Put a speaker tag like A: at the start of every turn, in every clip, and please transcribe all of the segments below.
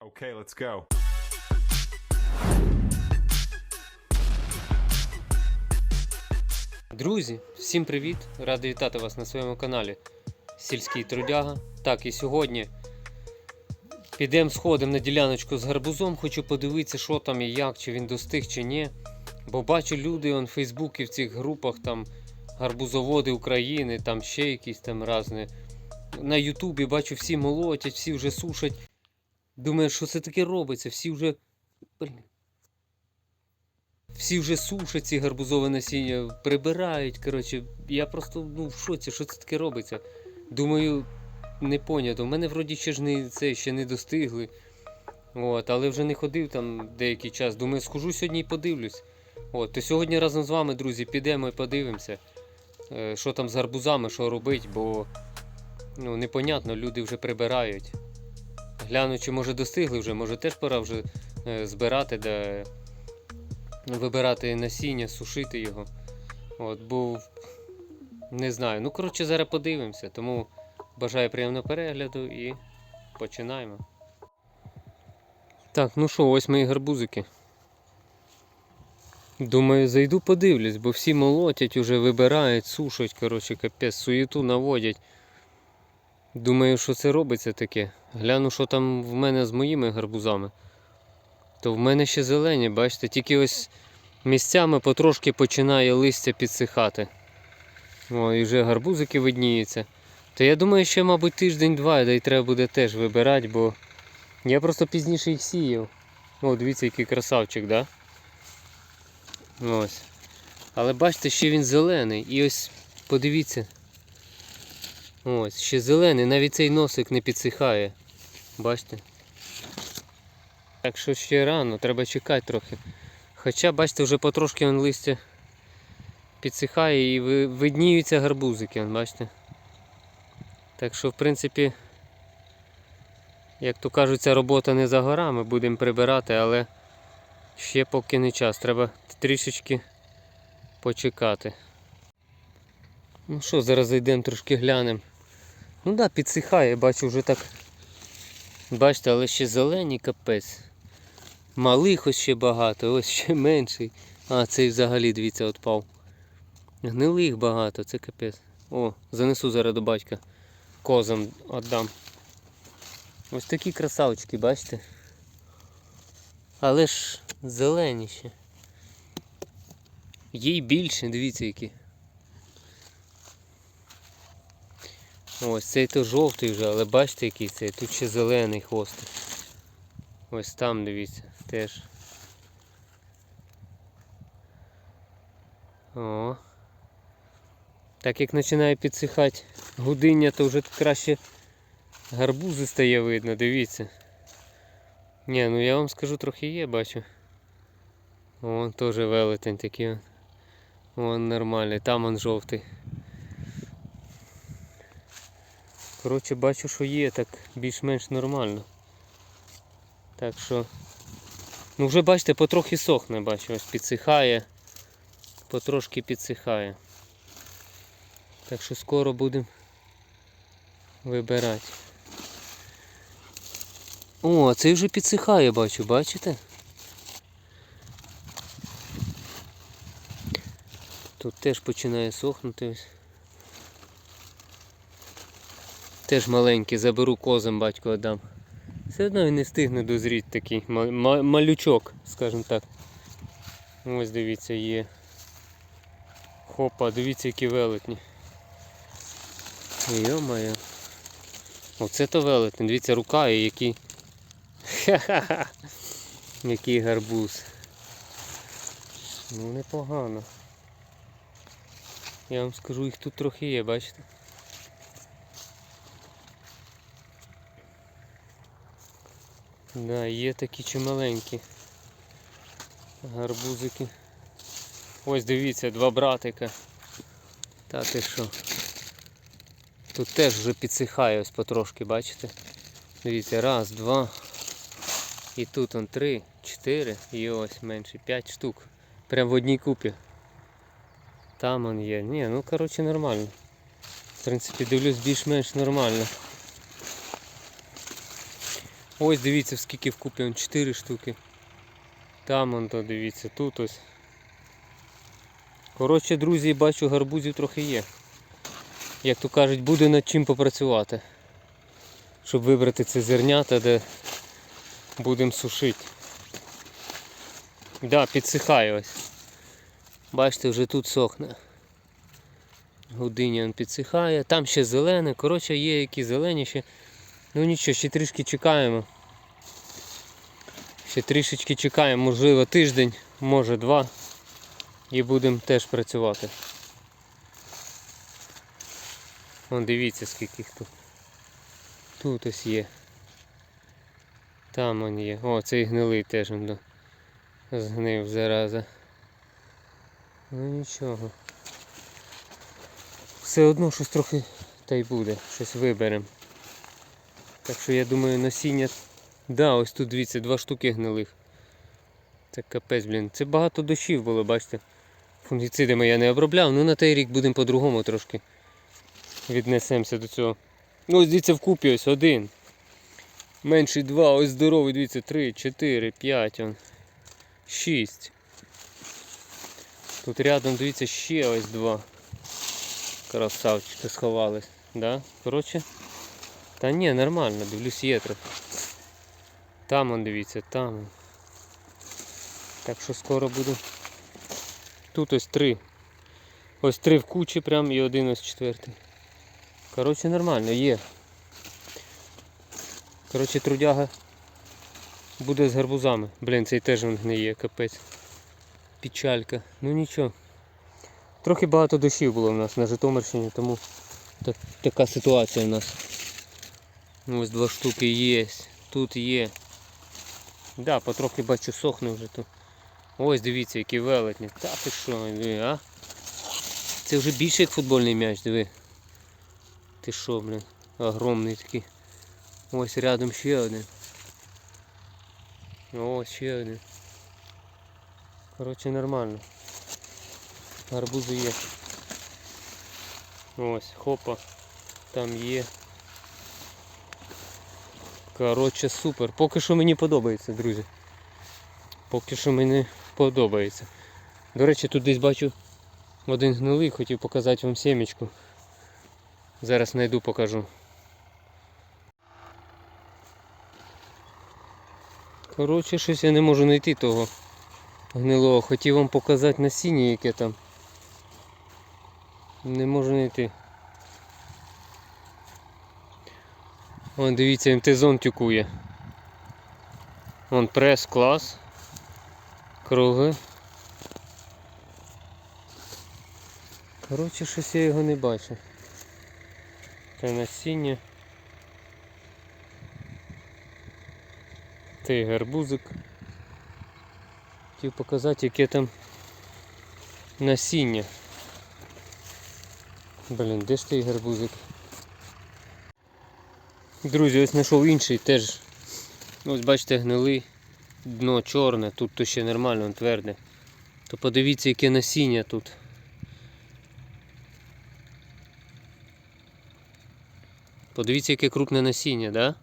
A: Okay, let's go.
B: Друзі, всім привіт! Радий вітати вас на своєму каналі Сільський Трудяга. Так, і сьогодні підемо сходимо на діляночку з гарбузом. Хочу подивитися, що там і як, чи він достиг, чи ні. Бо бачу люди он в Фейсбуці в цих групах там гарбузоводи України, там ще якісь там різні. На Ютубі бачу, всі молотять, всі вже сушать. Думаю, що це таке робиться? Всі вже. Блін. Всі вже сушать ці гарбузове насіння, прибирають. Коротше, я просто ну, в шоці, що це таке робиться. Думаю, не понято. У мене вроді ще ж не це ще не достигли. От, але вже не ходив там деякий час. Думаю, схожу сьогодні і подивлюсь. От, то сьогодні разом з вами, друзі, підемо і подивимося, е, що там з гарбузами, що робить, бо ну, непонятно, люди вже прибирають. Гляну, чи може достигли вже, може теж пора вже е, збирати, де вибирати насіння, сушити його. От, бо не знаю. Ну, коротше, зараз подивимося. Тому бажаю приємного перегляду і починаємо. Так, ну що, ось мої гарбузики. Думаю, зайду подивлюсь, бо всі молотять, уже вибирають, сушать, коротше, капець, суєту наводять. Думаю, що це робиться таке. Гляну, що там в мене з моїми гарбузами. То в мене ще зелені, бачите, тільки ось місцями потрошки починає листя підсихати. О, і вже гарбузики видніються. То я думаю, ще, мабуть, тиждень-два, да й треба буде теж вибирати, бо я просто пізніше їх сіяв. О, дивіться, який красавчик, да? Ось. Але бачите, ще він зелений. І ось подивіться. Ось, ще зелений, навіть цей носик не підсихає. Бачите? Так що ще рано, треба чекати трохи. Хоча, бачите, вже потрошки он листя підсихає і видніються гарбузики, бачите. Так що, в принципі, як то кажуть, ця робота не за горами, будемо прибирати, але ще поки не час. Треба трішечки почекати. Ну що, зараз зайдемо трошки глянемо. Ну так, да, підсихає, бачу вже так. Бачите, але ще зелені капець. Малих ось ще багато, ось ще менший. А, цей взагалі, дивіться, отпав. Гнилих багато, це капець. О, занесу зараз до батька. Козам віддам. Ось такі красавчики, бачите? Але ж зелені ще. Їй більше, дивіться які. Ось цей то жовтий вже, але бачите який цей, тут ще зелений хвостик. Ось там дивіться, теж. О. Так як починає підсихати гудиння, то вже тут краще гарбузи стає видно, дивіться. Ні, ну я вам скажу трохи є, бачу. Вон теж велетень такий. Вон нормальний, там он жовтий. Коротше, бачу, що є так більш-менш нормально. Так що. Ну вже бачите, потрохи сохне, бачу, ось підсихає. Потрошки підсихає. Так що скоро будемо вибирати. О, цей вже підсихає, бачу, бачите? Тут теж починає сохнути ось. Теж маленький, заберу козам батько віддам. Все одно він не встигне дозріти такий ма- ма- малючок, скажімо так. Ось дивіться, є. Хопа, дивіться, які велетні. Йо-моє. Оце то велетень, дивіться, рука і який. Ха-ха-ха. Який гарбуз. Ну непогано. Я вам скажу, їх тут трохи є, бачите? Да, є такі чималенькі гарбузики. Ось дивіться, два братика. Та ти що? Тут теж вже підсихає ось потрошки, бачите? Дивіться, раз, два. І тут он три, чотири і ось менше, п'ять штук. Прям в одній купі. Там он є. Ні, ну коротше нормально. В принципі, дивлюсь більш-менш нормально. Ось дивіться, скільки вкупі, он 4 штуки. Там он то дивіться, тут ось. Коротше, друзі, бачу, гарбузів трохи є. Як то кажуть, буде над чим попрацювати. Щоб вибрати це зернята, де будемо сушити. Да, підсихає ось. Бачите, вже тут сохне. Гудиня він підсихає, там ще зелене, коротше є які зелені ще. Ну нічого, ще трішки чекаємо. Ще трішечки чекаємо, можливо тиждень, може два. І будемо теж працювати. Вон дивіться скільки їх тут. Тут ось є. Там он є. О, цей гнилий теж да. згнив зараза. Ну нічого. Все одно щось трохи та й буде, щось виберемо. Так що я думаю насіння. Да, ось тут дивіться, два штуки гнилих. Це капець, блін. Це багато дощів було, бачите. Фунгіцидами я не обробляв, ну на той рік будемо по-другому трошки віднесемося до цього. Ну ось дивіться вкупі ось один. Менший два, ось здоровий, дивіться, три, чотири, п'ять. Шість. Тут рядом, дивіться, ще ось два. Красавчики сховались. Да? Коротше. Та ні, нормально, дивлюсь, є трохи. Там он дивіться, там. Так що скоро буду. Тут ось три. Ось три в кучі прям і один ось четвертий. Коротше, нормально, є. Коротше, трудяга буде з гарбузами. Блін, цей теж він гниє, капець. Печалька. Ну нічого. Трохи багато дощів було в нас на Житомирщині, тому так, така ситуація в нас. Ну, Ось два штуки є. Тут є. Да, потрохи бачу сохне вже тут. Ось дивіться, які велетні. Та ти що, диви, а? Це вже більше як футбольний м'яч, диви. Ти що, блін, огромний такий. Ось рядом ще один. Ось ще один. Коротше нормально. Гарбузи є. Ось, хопа. Там є. Коротше, супер. Поки що мені подобається, друзі. Поки що мені подобається. До речі, тут десь бачу один гнилий, хотів показати вам сімечку. Зараз знайду, покажу. Коротше, щось я не можу знайти того гнилого. Хотів вам показати насіння, яке там. Не можу знайти. Вон дивіться, МТ-зон тюкує. Вон прес клас. Круги. Коротше, щось я його не бачу. Це насіння. Цей гарбузик. Хотів показати, яке там насіння. Блін, де ж той гарбузик? Друзі, ось знайшов інший теж. Ось бачите, гнилий, дно чорне, тут то ще нормально, тверде. То подивіться, яке насіння тут. Подивіться, яке крупне насіння, да?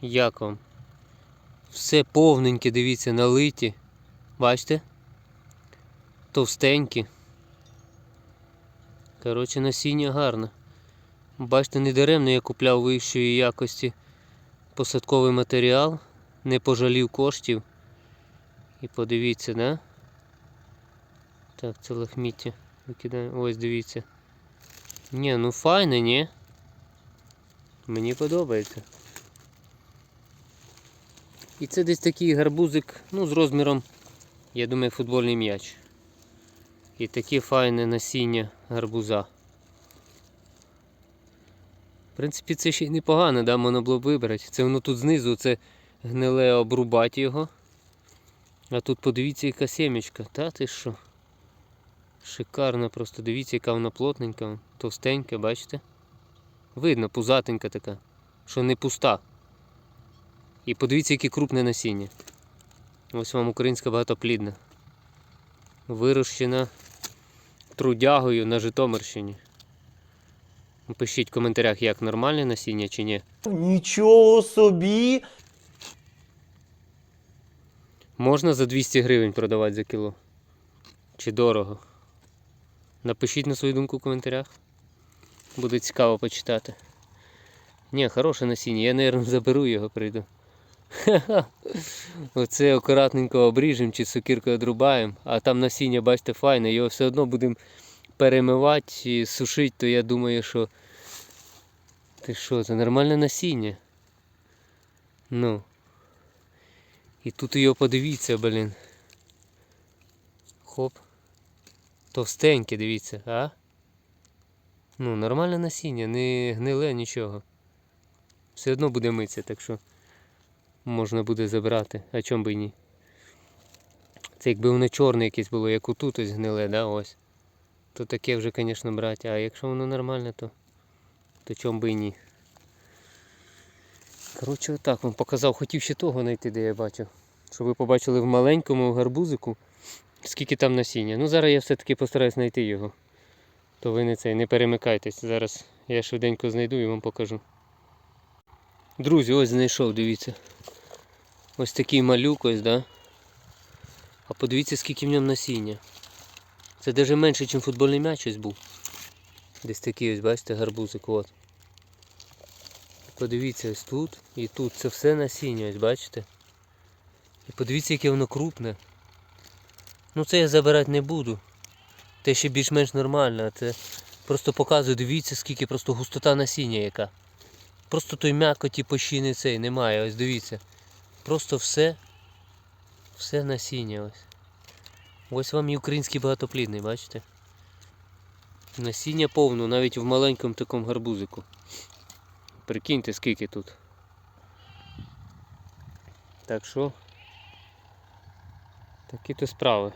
B: Як вам? Все повненьке, дивіться, налиті. Бачите? Товстенькі. Коротше, насіння гарне. Бачите, не даремно я купляв вищої якості посадковий матеріал, не пожалів коштів. І подивіться, да? Так, це лахміття викидаємо. Ось дивіться. Ні, ну файне, ні? Мені подобається. І це десь такий гарбузик, ну, з розміром, я думаю, футбольний м'яч. І таке файне насіння гарбуза. Принципі, це ще й непогано, да, можна було вибрати. Це воно тут знизу, це гниле обрубати його. А тут подивіться, яка сімечка. Та ти що? Шикарно просто, дивіться, яка вона плотненька, товстенька, бачите? Видно, пузатенька така, що не пуста. І подивіться, яке крупне насіння. Ось вам українська багатоплідна. Вирощена трудягою на Житомирщині. Пишіть в коментарях, як нормальне насіння чи ні.
A: Нічого собі!
B: Можна за 200 гривень продавати за кіло? Чи дорого? Напишіть на свою думку в коментарях. Буде цікаво почитати. Ні, хороше насіння, я, мабуть, заберу його, прийду. Оце акуратненько обріжемо чи сокиркою одрубаємо, а там насіння, бачите, файне, його все одно будемо перемивати і сушити, то я думаю, що. Ти що, це нормальне насіння. Ну. І тут його подивіться, блін. Хоп. Товстеньке, дивіться, а? Ну, нормальне насіння, не гниле нічого. Все одно буде митися, так що можна буде забрати, а чом би і ні. Це якби воно чорне якесь було, як отут ось гниле, да, ось. То таке вже, звісно, брати, а якщо воно нормальне, то, то чом би і ні. Коротше, отак вам показав, хотів ще того знайти, де я бачив. Щоб ви побачили в маленькому гарбузику, скільки там насіння. Ну зараз я все-таки постараюсь знайти його. То ви не цей, не перемикайтесь. Зараз я швиденько знайду і вам покажу. Друзі, ось знайшов, дивіться. Ось такий малюк ось, да? А подивіться, скільки в ньому насіння. Це навіть менше, ніж футбольний м'яч ось був. Десь такий ось, бачите, гарбузик. От. Подивіться ось тут і тут. Це все насіння, ось бачите? І подивіться, яке воно крупне. Ну це я забирати не буду. Те ще більш-менш нормально, це просто показую, дивіться, скільки просто густота насіння яка. Просто той м'якоті пощини цей немає, ось дивіться. Просто все, все насіння ось. Ось вам і український багатоплідний, бачите? Насіння повно, навіть в маленькому такому гарбузику. Прикиньте, скільки тут. Так що, такі то справи.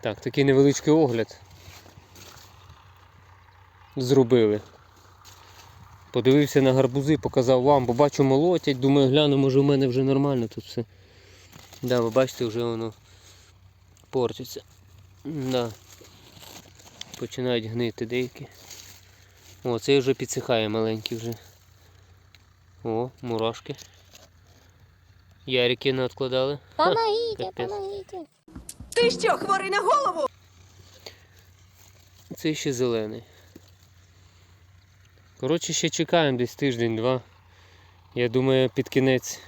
B: Так, такий невеличкий огляд. Зробили. Подивився на гарбузи, показав вам, бо бачу молотять, думаю, гляну, може в мене вже нормально тут все. Да, ви бачите, вже воно портиться. Да. Починають гнити деякі. О, цей вже підсихає маленький вже. О, мурашки. Ярики не відкладали.
C: Помогите, помогите.
D: Ти що, хворий на голову?
B: Цей ще зелений. Коротше, ще чекаємо десь тиждень-два. Я думаю, під кінець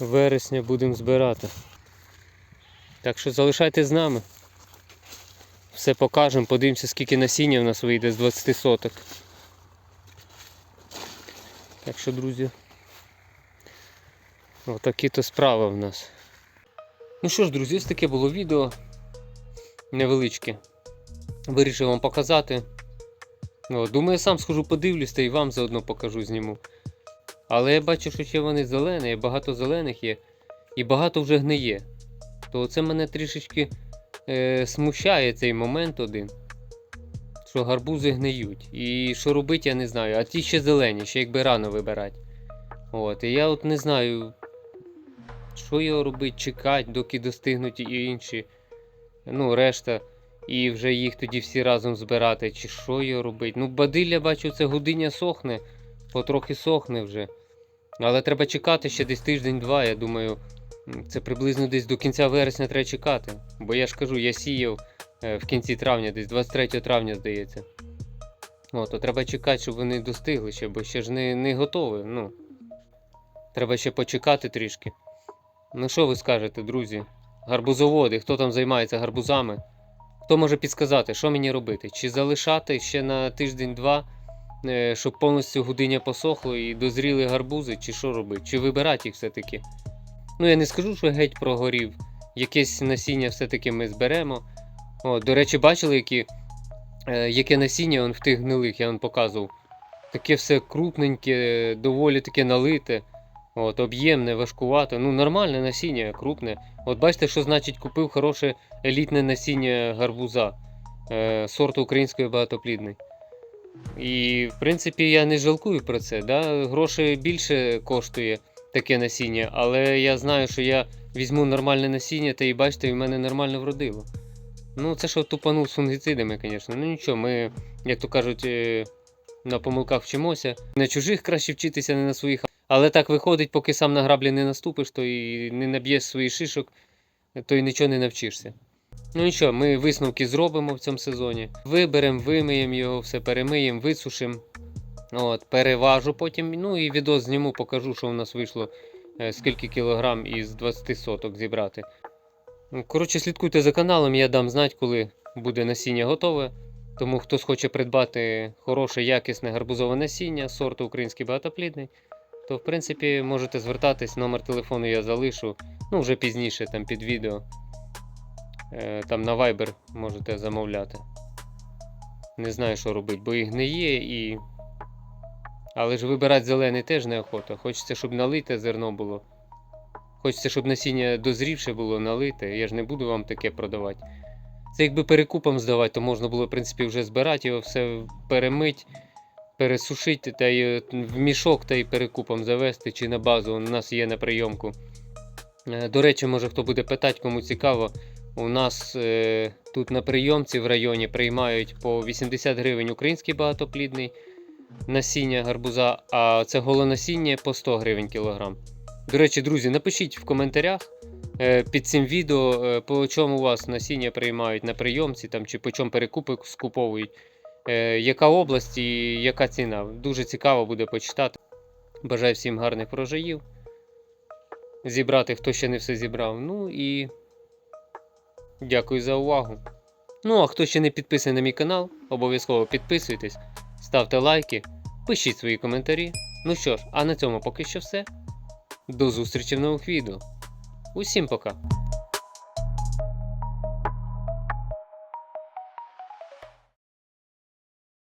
B: вересня будемо збирати. Так що залишайтесь з нами. Все покажемо, подивимося, скільки насіння в нас вийде з 20 соток. Так що, друзі, отакі то справи в нас. Ну що ж, друзі, ось таке було відео невеличке. Вирішив вам показати. Ну, думаю, сам схожу подивлюсь та і вам заодно покажу зніму. Але я бачу, що ще вони зелені, багато зелених є, і багато вже гниє. То це мене трішечки е, смущає цей момент один. Що гарбузи гниють. І що робити, я не знаю. А ті ще зелені, ще якби рано вибирати. От, і я от не знаю, що його робити, чекати, доки достигнуть і інші. Ну, решта. І вже їх тоді всі разом збирати, чи що його робити. Ну, бадилля, бачу, це годиня сохне, потрохи сохне вже. Але треба чекати ще десь тиждень-два, я думаю, це приблизно десь до кінця вересня треба чекати. Бо я ж кажу, я сіяв е, в кінці травня, десь 23 травня, здається. О, то треба чекати, щоб вони достигли ще, бо ще ж не, не готові. Ну. Треба ще почекати трішки. Ну що ви скажете, друзі? Гарбузоводи, хто там займається гарбузами? Хто може підказати, що мені робити? Чи залишати ще на тиждень-два, е, щоб повністю гудиня посохло і дозріли гарбузи, чи що робити? Чи вибирати їх все-таки? Ну, я не скажу, що геть прогорів. Якесь насіння все-таки ми зберемо. О, до речі, бачили, які, е, яке насіння он в тих гнилих, я вам показував. Таке все крупненьке, доволі таке налите. От, об'ємне, важкувато. Ну, нормальне насіння, крупне. От бачите, що значить купив хороше елітне насіння гарбуза е, сорту української багатоплідний. І, в принципі, я не жалкую про це. Да? Гроші більше коштує таке насіння, але я знаю, що я візьму нормальне насіння та і бачите, в мене нормально вродило. Ну, це що тупанув з фунгіцидами, звісно. Ну нічого, ми, як то кажуть, е, на помилках вчимося. На чужих краще вчитися, не на своїх. Але так виходить, поки сам на граблі не наступиш, то і не наб'єш свої шишок, то й нічого не навчишся. Ну нічого, ми висновки зробимо в цьому сезоні. Виберемо, вимиємо його, все перемиємо, висушимо. От, переважу потім. Ну і відео зніму, покажу, що у нас вийшло, е, скільки кілограм із 20 соток зібрати. Ну, Коротше, слідкуйте за каналом, я дам знати, коли буде насіння готове. Тому хтось хоче придбати хороше, якісне гарбузове насіння сорту український багатоплідний, то в принципі можете звертатись, номер телефону я залишу, ну вже пізніше там під відео. Е, Там на Viber можете замовляти. Не знаю, що робити, бо і гниє і. Але ж вибирати зелений теж неохота. Хочеться, щоб налите зерно було. Хочеться, щоб насіння дозрівше було налите. Я ж не буду вам таке продавати. Це якби перекупом здавати, то можна було, в принципі, вже збирати його, все перемить, пересушити та й в мішок та й перекупом завести чи на базу. У нас є на прийомку. Е, До речі, може хто буде питати, кому цікаво. У нас е, тут на прийомці в районі приймають по 80 гривень український багатоплідний насіння гарбуза, а це голонасіння по 100 гривень кілограм. До речі, друзі, напишіть в коментарях е, під цим відео, е, по чому у вас насіння приймають на прийомці там, чи по чому перекупи скуповують, е, яка область і яка ціна. Дуже цікаво буде почитати. Бажаю всім гарних врожаїв. Зібрати, хто ще не все зібрав. Ну і дякую за увагу. Ну, а хто ще не підписаний на мій канал, обов'язково підписуйтесь, ставте лайки, пишіть свої коментарі. Ну що ж, а на цьому поки що все. До зустрічі в нових відео. Усім пока!